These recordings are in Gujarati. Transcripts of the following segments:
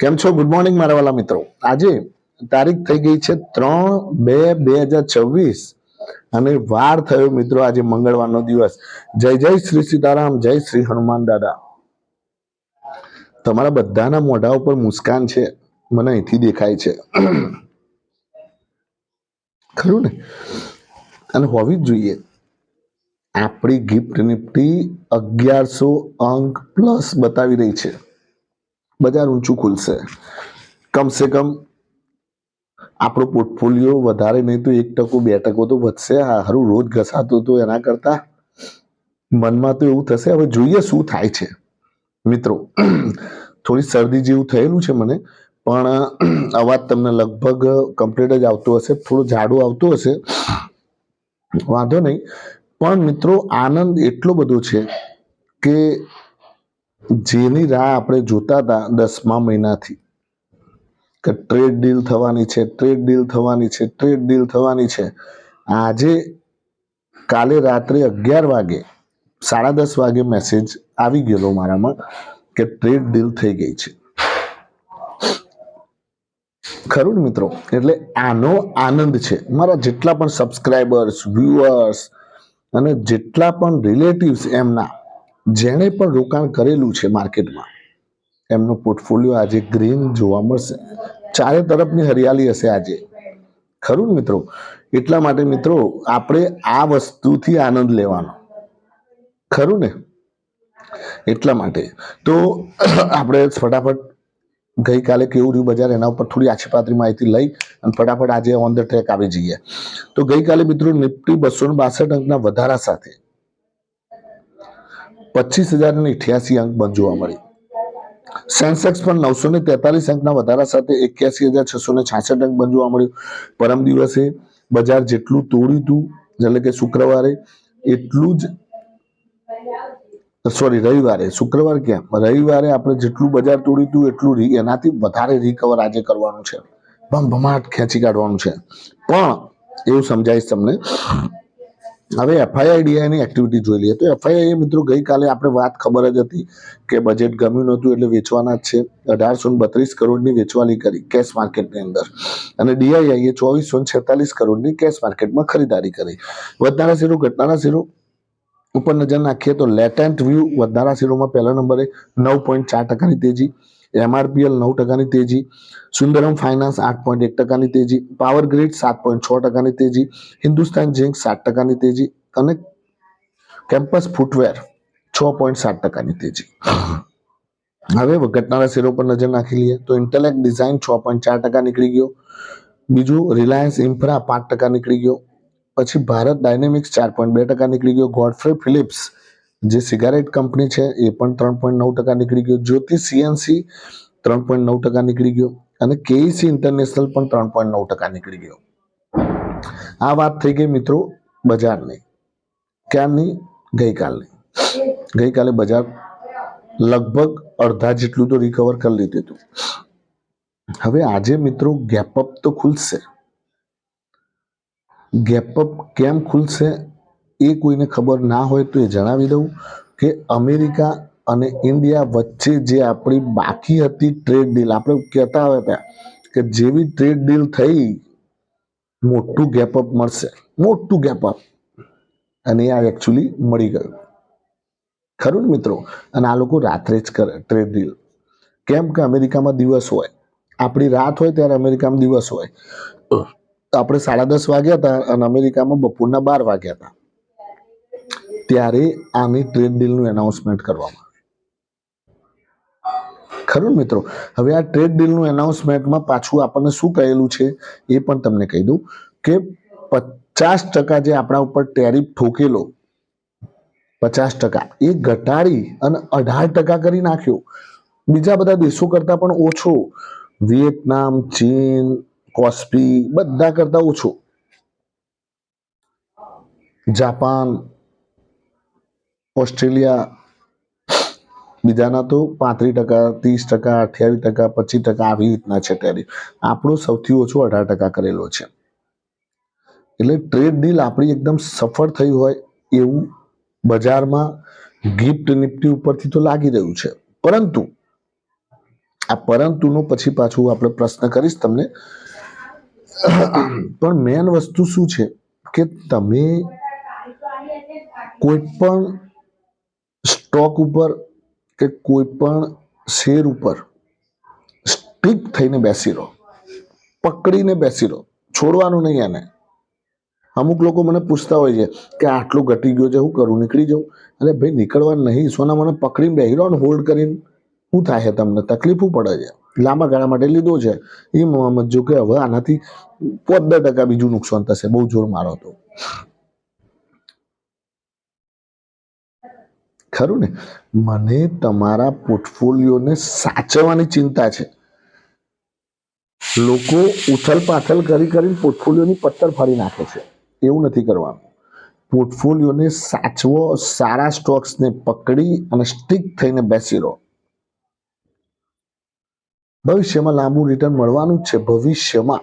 કેમ છો? ગુડ મોર્નિંગ મારા વાલા મિત્રો. આજે તારીખ થઈ ગઈ છે ત્રણ બે બે હજાર છવ્વીસ અને વાર થયો મિત્રો આજે મંગળવારનો દિવસ. જય જય શ્રી સીતારામ, જય શ્રી હનુમાન દાદા. તમારા બધાના મોઢા ઉપર મુસ્કાન છે, મને અહીંથી દેખાય છે. ખરું ને? અને હોવી જ જોઈએ. આપણી ગિફ્ટ નિફ્ટી અગિયારસો અંક પ્લસ બતાવી રહી છે. બજાર ઊંચું ખુલશે. કમસે કમ આપણો પોર્ટફોલિયો વધારે નહીં તો એક ટકો, બે ટકો તો વધશે. આ હારું, રોજ ઘસાતું હતું એના કરતા. મનમાં તો એવું થશે. હવે જોઈએ શું થાય છે. મિત્રો, થોડી શરદી જેવું થયેલું છે મને, પણ અવાજ તમને લગભગ કમ્પ્લીટ જ આવતો હશે. થોડું જાડું આવતું હશે. વાંધો નહીં. પણ મિત્રો, આનંદ એટલો બધો છે કે જેની રાહ આપણે જોતા હતા દસમા મહિનાથી કે ટ્રેડ ડીલ થવાની છે ટ્રેડ ડીલ થવાની છે ટ્રેડ ડીલ થવાની છે. આજે કાલે રાત્રે અગિયાર વાગે, સાડા દસ વાગે મેસેજ આવી ગયેલો મારામાં કે ટ્રેડ ડીલ થઈ ગઈ છે. ખરું મિત્રો? એટલે આનો આનંદ છે. મારા જેટલા પણ સબસ્ક્રાઈબર્સ વ્યુઅર્સ અને જેટલા પણ રિલેટિવ્સ એમના જેણે પણ રોકાણ કરેલું છે માર્કેટમાં, એમનો પોર્ટફોલિયો આજે ગ્રીન જોવા મળશે. ચારે તરફની હરિયાળી હશે આજે. ખરું મિત્રો? એટલા માટે મિત્રો, આપણે આ વસ્તુથી આનંદ લેવાનો. ખરું ને? એટલા માટે. તો આપણે ફટાફટ ગઈકાલે કેવું રહ્યું બજાર, એના ઉપર થોડી આછી પાતળી માહિતી લઈ અને ફટાફટ આજે ઓન ધ ટ્રેક આવી જઈએ. તો ગઈકાલે મિત્રો, નિફ્ટી બસો ને બાસઠ અંકના વધારા સાથે પચીસ હજાર ને અઠ્યાસી અંક બંધ જોવા મળી. સેન્સેક્સ પણ નવસો ને તેતાલીસ અંકના વધારા સાથે એક્યાસી હજાર છસો ને છાસઠ અંક બંધ જોવા મળ્યું. પરમ દિવસે બજાર જેટલું તોડ્યું હતું, એટલે કે શુક્રવારે, એટલું જ, સોરી, રવિવારે, શુક્રવાર ક્યાં? રવિવારે આપણે જેટલું બજાર તોડ્યું હતું, એટલું એનાથી વધારે રિકવર આજે કરવાનું છે. ભમભમાટ ખેંચી કાઢવાનું છે. પણ, એવું સમજાય તમને હવે એફઆઈઆઈડીઆઈની એક્ટિવિટી જોઈ લઈએ. તો એફઆઈઆઈ મિત્રો ગઈકાલે આપણે વાત ખબર જ હતી કે બજેટ ગમ્યું નહોતું એટલે વેચવાના જ છે. અઢારસો બત્રીસ કરોડની વેચવાલી કરી કેશ માર્કેટની અંદર. અને ડીઆઈઆઈએ ચોવીસો છેતાલીસ કરોડની કેશ માર્કેટમાં ખરીદારી કરી. વધનારા શેરો ઘટનારા શેરો ઉપર નજર નાખીએ તો લેટેન્ટ વ્યૂ વધનારા શેરોમાં પહેલા નંબરે નવ પોઈન્ટ ચાર ટકાની તેજી. એમઆરપીએલ નવ ટકાની તેજી સુંદરમ ફાઇનાન્સ આઠ પોઈન્ટ એક ટકાની તેજી પાવર ગ્રીડ સાત પોઈન્ટ છ ટકાની તેજી હિન્દુસ્તાન ઝિંક સાત ટકાની તેજી અને કેમ્પસ ફૂટવેર છ પોઈન્ટ સાત ટકાની તેજી હવે ઘટનારા શેરો પર નજર નાખી લઈએ તો ઇન્ટેલેક્ટ ડિઝાઇન છ પોઈન્ટ ચાર ટકા નીકળી ગયો બીજું રિલાયન્સ ઇન્ફ્રા પાંચ ટકા નીકળી ગયો પછી ભારત ડાયનેમિક્સ ચાર પોઈન્ટ બે ટકા નીકળી ગયો ગોડફ્રે ફિલિપ્સ જે સિગારેટ કંપની છે, એ પણ ત્રણ પોઈન્ટ નવ ટકા નીકળી ગયો. જ્યોતિ સીએનસી ત્રણ પોઈન્ટ નવ ટકા નીકળી ગયો અને કેઈસી ઇન્ટરનેશનલ પણ ત્રણ પોઈન્ટ નવ ટકા નીકળી ગયો. આ વાત થઈ ગઈ મિત્રો બજારની. ક્યારની? ગઈકાલની. ગઈકાલે બજાર લગભગ અડધા જેટલું તો રિકવર કરી લીધું હતું. હવે આજે મિત્રો ગેપઅપ તો ખુલશે. ગેપઅપ કેમ ખુલશે? એ કોઈને ખબર ના હોય તો એ જણાવી દઉં કે અમેરિકા અને ઇન્ડિયા વચ્ચે જે આપણી બાકી હતી ટ્રેડ ડીલ આપણે કહેતા હોય ત્યાં કે જેવી ટ્રેડ ડીલ થઈ, મોટું ગેપઅપ મળશે, મોટું ગેપઅપ અને આ એકચ્યુઅલી મળી ગયું. ખરું મિત્રો? અને આ લોકો રાત્રે જ કરે ટ્રેડ ડીલ કેમ કે અમેરિકામાં દિવસ હોય. આપણી રાત હોય ત્યારે અમેરિકામાં દિવસ હોય. આપણે સાડા દસ વાગ્યા હતા અને અમેરિકામાં બપોરના બાર વાગ્યા હતા. ત્યારે આની ટ્રેડ ડીલનું એનાઉન્સમેન્ટ કરવામાં ખરું મિત્રો? હવે આ ટ્રેડ ડીલનું એનાઉન્સમેન્ટમાં પાછું આપણને શું કહેલું છે એ પણ તમને કહી દઉં કે પચાસ ટકા જે આપણા ઉપર ટેરિફ ઠોકેલો, પચાસ ટકા એ ઘટાડી અને અઢાર ટકા કરી નાખ્યો. બીજા બધા દેશો કરતા પણ ઓછો. વિયેતનામ, ચીન, કોસ્પી, બધા કરતા ઓછો. જાપાન ઓસ્ટ્રેલિયા બીજાના તો પાંત્રીસ ટકા, ત્રીસ ટકા, અઠ્યાવીસ ટકા, પચીસ ટકા આવી રીતના છે ટેરિફ આપણો સૌથી ઓછો અઢાર ટકા કરેલો છે. એટલે ટ્રેડ ડીલ આપણી એકદમ સફળ થઈ હોય એવું બજારમાં ગિફ્ટ નિફ્ટી ઉપરથી તો લાગી રહ્યું છે. પરંતુ, આ પરંતુનો પછી પાછું આપણે પ્રશ્ન કરીશ તમને. પણ મેન વસ્તુ શું છે કે તમે કોઈ પણ સ્ટોક ઉપર કે કોઈ પણ શેર ઉપર સ્ટીક થઈને બેસી રહો, પકડીને બેસી રહો, છોડવાનું નહીં એને અમુક લોકો મને પૂછતા હોય છે કે આટલું ઘટી ગયો છે, હું કરું, નીકળી જાઉં? અરે ભાઈ નીકળવાનું નહીં, સોના મને પકડીને બેહી રહો ને હોલ્ડ કરીને. શું થાય તમને? તકલીફ પડે છે. લાંબા ગાળા માટે લીધો છે. એ મોહમ્મદ જો કે હવે આનાથી બે ટકા બીજું નુકસાન થશે. બહુ જોર મારો તો. ખરું ને? મને તમારા પોર્ટફોલિયોને સાચવવાની ચિંતા છે. લોકો ઉથલ પાથલ કરી કરીને પોર્ટફોલિયોની પત્તર ફાડી નાખે છે. એવું નથી કરવાનું. પોર્ટફોલિયોને સાચવો, સારા સ્ટોક્સને પકડી અને સ્ટીક થઈને બેસી રહો. ભવિષ્યમાં લાંબુ રિટર્ન મળવાનું છે, ભવિષ્યમાં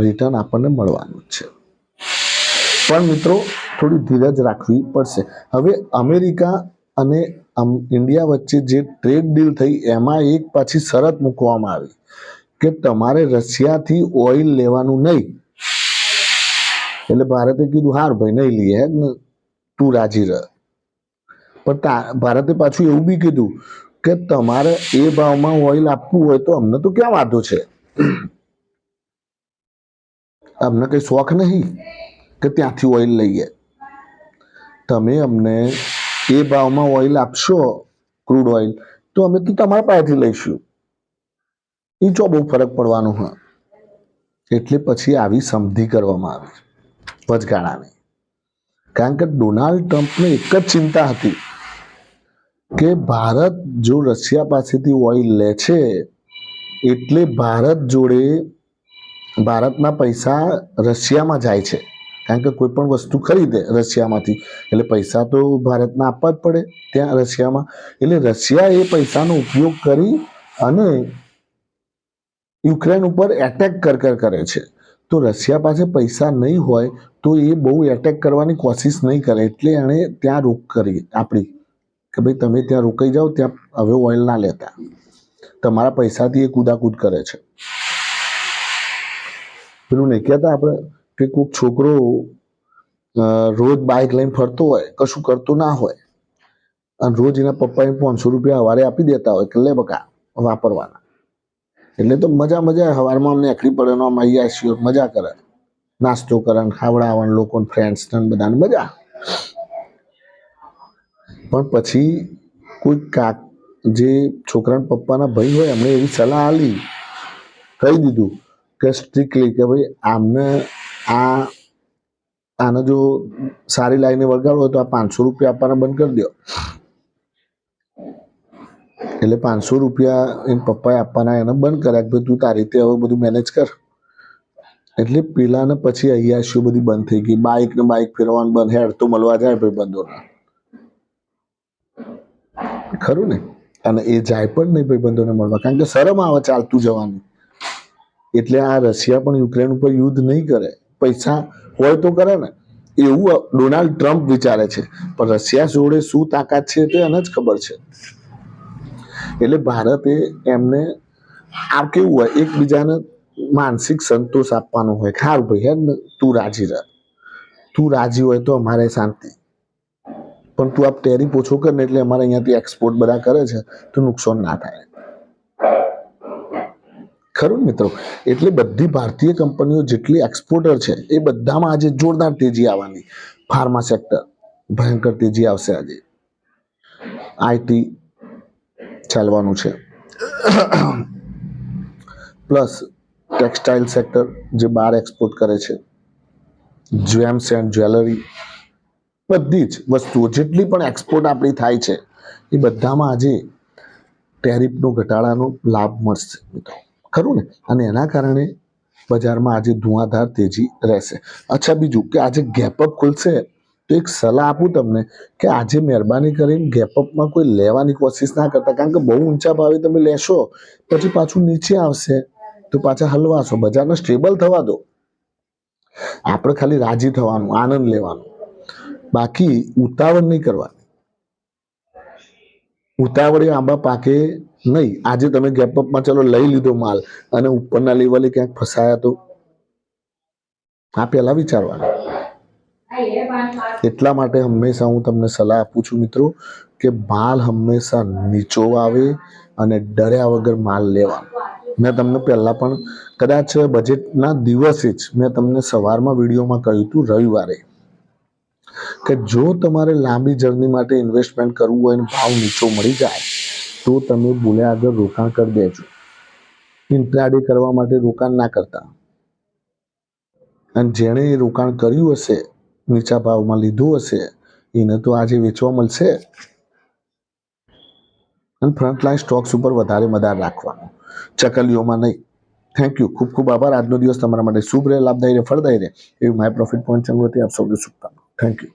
રિટર્ન આપણને મળવાનું છે. પણ મિત્રો, થોડી ધીરજ રાખવી પડશે. હવે અમેરિકા અને ઇન્ડિયા વચ્ચે જે ટ્રેડ ડીલ થઈ, એમાં એક પાછી શરત મૂકવામાં આવી કે તમારે રશિયાથી ઓઇલ લેવાનું નહીં. એટલે ભારતે કીધું, હાર ભાઈ, નહીં લઈએ તું રાજી રહ. પણ ભારતે પાછું એવું બી કીધું કે તમારે એ ભાવમાં ઓઇલ આપવું હોય તો અમને તો ક્યાં વાંધો છે? અમને કઈ શોખ નહીં કે ત્યાંથી ઓઇલ લઈએ. તમે અમને એ ભાવમાં ઓઇલ આપશો ક્રૂડ ઓઇલ તો અમે તો તમારા પાસેથી લઈશું. એ જો બહુ ફરક પડવાનો હા. એટલે પછી આવી સમધી કરવામાં આવી. વચગાળાની. કારણ કે ડોનાલ્ડ ટ્રમ્પને એક જ ચિંતા હતી કે ભારત જો રશિયા પાસેથી ઓઇલ લે છે, એટલે ભારત જોડે ભારતના પૈસા રશિયામાં જાય છે. કારણ કે કોઈ પણ વસ્તુ ખરીદે રશિયામાંથી, એટલે પૈસા તો ભારતના આપવા જ પડે ત્યાં રશિયામાં. એટલે રશિયા એ પૈસાનો ઉપયોગ કરી અને યુક્રેન ઉપર એટેક કર કર કરે છે. તો રશિયા પાસે પૈસા નહીં હોય તો એ બહુ એટેક કરવાની કોશિશ નહીં કરે. એટલે એણે ત્યાં રોક કરી આપણી, કે ભાઈ તમે ત્યાં રોકાઈ જાઓ, ત્યાં હવે ઓઇલ ના લેતા. તમારા પૈસાથી એ કૂદાકૂદ કરે છે. પેલું નહીં કહેતા આપણે? કે કોઈક છોકરો રોજ બાઇક લઈને ફરતો હોય, કશું કરતો ના હોય, અને રોજ એના પપ્પાએ પાંચસો રૂપિયા હવારે આપી દેતા હોય કે લે બકા, વાપરવાના. એટલે તો મજા મજા હવારમાં અમને એકલી પડે નો અહીંયા આવીશું મજા કરે. નાસ્તો કરે ને ખાવડાવવાનું લોકો ફ્રેન્ડ્સ ને બધાને મજા. પણ પછી કોઈ કાક જે છોકરાના પપ્પાના ભાઈ હોય, એમણે એવી સલાહ આલી કહી દીધું કે સ્ટ્રિક્ટલી કે ભાઈ આમને આ આને જો સારી લાઈને વળગાડવો હોય તો આ પાંચસો રૂપિયા આપવાના બંધ કરી દો. એટલે પાંચસો રૂપિયા એને પપ્પાએ આપવાના, એને બંધ કર્યા કે ભાઈ તું તારી રીતે હવે બધું મેનેજ કર. એટલે પેલાને પછી અયાશીઓ બધી બંધ થઈ ગઈ. બાઇક ને બાઇક ફેરવાનું બંધ. હેડ, તો મળવા જાય ભાઈ બંધોના ખરું ને? અને એ જાય પણ નહીં ભાઈ બંધોને મળવા. કારણ કે શરમ આવે ચાલતું જવાનું. એટલે આ રશિયા પણ યુક્રેન ઉપર યુદ્ધ નહીં કરે. પૈસા હોય તો કરે ને, એવું ડોનાલ્ડ ટ્રમ્પ વિચારે છે. પણ રશિયા જોડે શું તાકાત છે તે એને જ ખબર છે. એટલે ભારતે એમને, આ કેવું હોય, એકબીજાને માનસિક સંતોષ આપવાનો હોય. ખાર ભાઈ ને તું રાજી રહ. તું રાજી હોય તો અમારે શાંતિ. પણ તું આ ટેરિફ ઓછો કર ને એટલે અમારે અહીંયાથી એક્સપોર્ટ બધા કરે છે, તો નુકસાન ના થાય. ખરું મિત્રો? એટલે બધી ભારતીય કંપનીઓ જેટલી એક્સપોર્ટર છે, એ બધામાં આજે જોરદાર તેજી આવવાની. ફાર્મા સેક્ટર ભયંકર તેજી આવશે આજે. આઈટી ચાલવાનું છે. પ્લસ ટેક્સટાઇલ સેક્ટર જે બહાર એક્સપોર્ટ કરે છે. જેમ્સ એન્ડ જ્વેલરી બધી જ વસ્તુઓ, જેટલી પણ એક્સપોર્ટ આપણી થાય છે, એ બધામાં આજે ટેરિફનો ઘટાડાનો લાભ મળશે મિત્રો. ખરું ને? અને એના કારણે બજારમાં આજે ધુઆધાર તેજી રહેશે. અચ્છા, બીજું કે આજે ગેપઅપ ખુલશે? તો એક સલાહ આપું તમને કે આજે મહેરબાની કરીને ગેપઅપમાં કોઈ લેવાની કોશિશ ના કરતા, કારણ કે બહુ ઊંચા ભાવે તમે લેશો, પછી પાછું નીચે આવશે, તો પાછા હલવાશો, બજારને સ્ટેબલ થવા દો. આપણે ખાલી રાજી થવાનું, આનંદ લેવાનો. બાકી ઉતાવળ નહીં કરવાની. ઉતાવળે આંબા પાકે નહીં, આજે તમે ગેપઅપમાં ચલો, લઈ લીધો માલ અને ઉપરના લેવલે ક્યાંક ફસાયા તો? આ પહેલા વિચારવાનું. એટલા માટે હંમેશા હું તમને સલાહ આપું છું મિત્રો કે માલ હંમેશા નીચો આવે અને ડર્યા વગર માલ લેવાનો મેં તમને પહેલાં પણ કદાચ બજેટના દિવસે જ મેં તમને સવારમાં વિડીયોમાં કહ્યું હતું રવિવારે કે જો તમારે લાંબી જર્ની માટે ઇન્વેસ્ટમેન્ટ કરવું હોય અને ભાવ નીચો મળી જાય તો તમે બોલ્યા આગળ રોકાણ કરી દેજો. ઇન્ટ્રાડે કરવા માટે રોકાણ ના કરતા. અને જેણે એ રોકાણ કર્યું હશે, નીચા ભાવમાં લીધું હશે, એને તો આજે વેચવા મળશે. અને ફ્રન્ટલાઈન સ્ટોક્સ ઉપર વધારે મદાર રાખવાનું. ચકલીઓમાં નહીં. થેન્ક યુ ખૂબ ખૂબ આભાર. આજનો દિવસ તમારા માટે શુભ રહે, લાભદાયી રહે, ફળદાયી રહે. એવી માય પ્રોફિટ પોઈન્ટ ચંગોથી આપ સૌને શુભકામના. Thank you